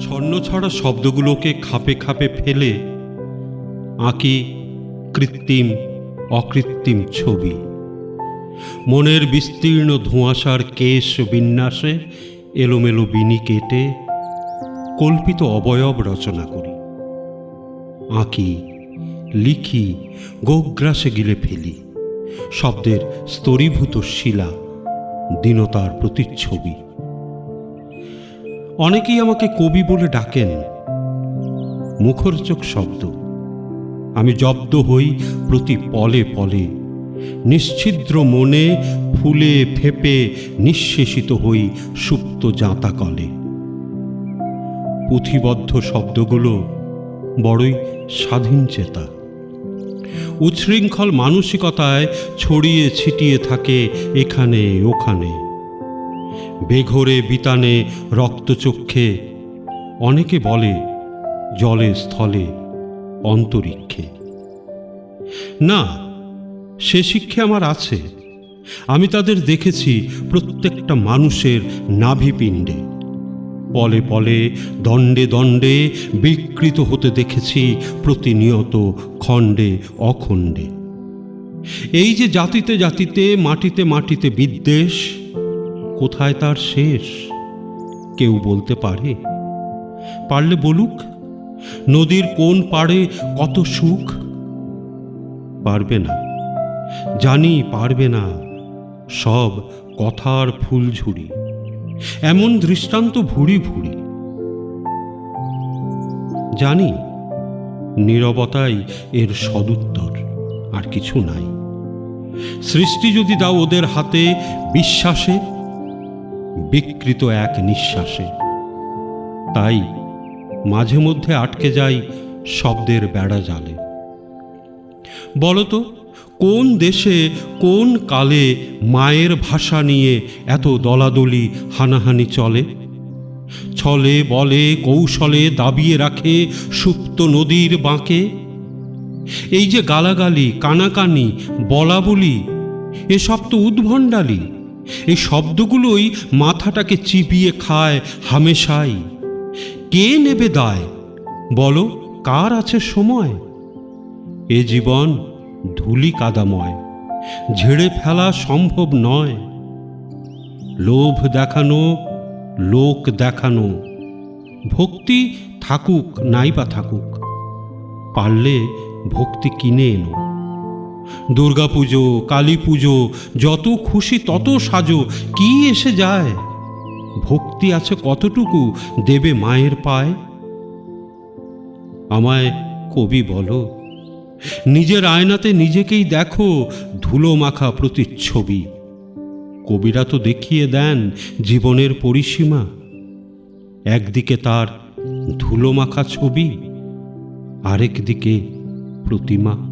ছন্ন ছড়া শব্দগুলোকে খাপে খাপে ফেলে আঁকি কৃত্রিম অকৃত্রিম ছবি। মনের বিস্তীর্ণ ধোঁয়াশার কেশ বিন্যাসে এলোমেলো বিনি কেটে কল্পিত অবয়ব রচনা করি। আঁকি, লিখি, গোগ্রাসে গিলে ফেলি। শব্দের স্তরীভূত শিলা দীনতার প্রতিচ্ছবি। অনেকেই আমাকে কবি বলে ডাকেন। মুখরোচক শব্দ। আমি জব্দ হই প্রতি পলে পলে। নিশ্ছিদ্র মনে ফুলে ফেপে নিঃশেষিত হই সুপ্ত জাঁতা কলে পুঁথিবদ্ধ শব্দগুলো বড়ই স্বাধীন চেতা। উচ্ছৃঙ্খল মানসিকতায় ছড়িয়ে ছিটিয়ে থাকে এখানে ওখানে। বেঘরে বিতানে রক্তচক্ষে। অনেকে বলে, জলে স্থলে অন্তরিক্ষে। না, সে শিক্ষা আমার আছে। আমি তাদের দেখেছি প্রত্যেকটা মানুষের নাভিপিণ্ডে। পলে পলে, দণ্ডে দণ্ডে বিকৃত হতে দেখেছি প্রতিনিয়ত খণ্ডে অখণ্ডে। এই যে জাতিতে জাতিতে, মাটিতে মাটিতে বিদ্বেষ কোথায় তার শেষ? কেউ বলতে পারে। পারলে বলুক, নদীর কোন পাড়ে কত সুখ? পারবে না। জানি পারবে না সব কথার ফুলঝুরি। এমন দৃষ্টান্ত ভুরি ভুরি। জানি নীরবতাই এর সদুত্তর, আর কিছু নাই। সৃষ্টি যদি দাও ওদের হাতে বিশ্বাসে বিকৃত এক নিঃশ্বাসে। তাই মাঝে মধ্যে আটকে যাই শব্দের বেড়া জালে। বলতো, কোন দেশে, কোন কালে মায়ের ভাষা নিয়ে এত দলাদলি, হানাহানি চলে? ছলে, বলে, কৌশলে দাবিয়ে রাখে সুপ্ত নদীর বাঁকে? এই যে গালাগালি, কানাকানি বলা বলি এসব তো উদ্ভণ্ডালি। এই শব্দগুলোই মাথাটাকে চিপিয়ে খায় হামেশাই। কে নেবে দায়? বলো, কার আছে সময়? এ জীবন ধুলি কাদাময় ঝেড়ে ফেলা সম্ভব নয়। লোভ দেখানো, লোক দেখানো, ভক্তি থাকুক, নাইবা থাকুক, পারলে ভক্তি কিনে এনো। দুর্গাপুজো কালী পুজো, যত খুশি তত সাজো, কি এসে যায়? ভক্তি আছে কতটুকু দেবে মায়ের পায়? আমায় কবি বলো, নিজের আয়নাতে নিজেকেই দেখো ধুলো মাখা প্রতিচ্ছবি। কবিরা তো দেখিয়ে দেন জীবনের পরিসীমা। একদিকে তার ধুলো মাখা ছবি, আরেক দিকে প্রতিমা।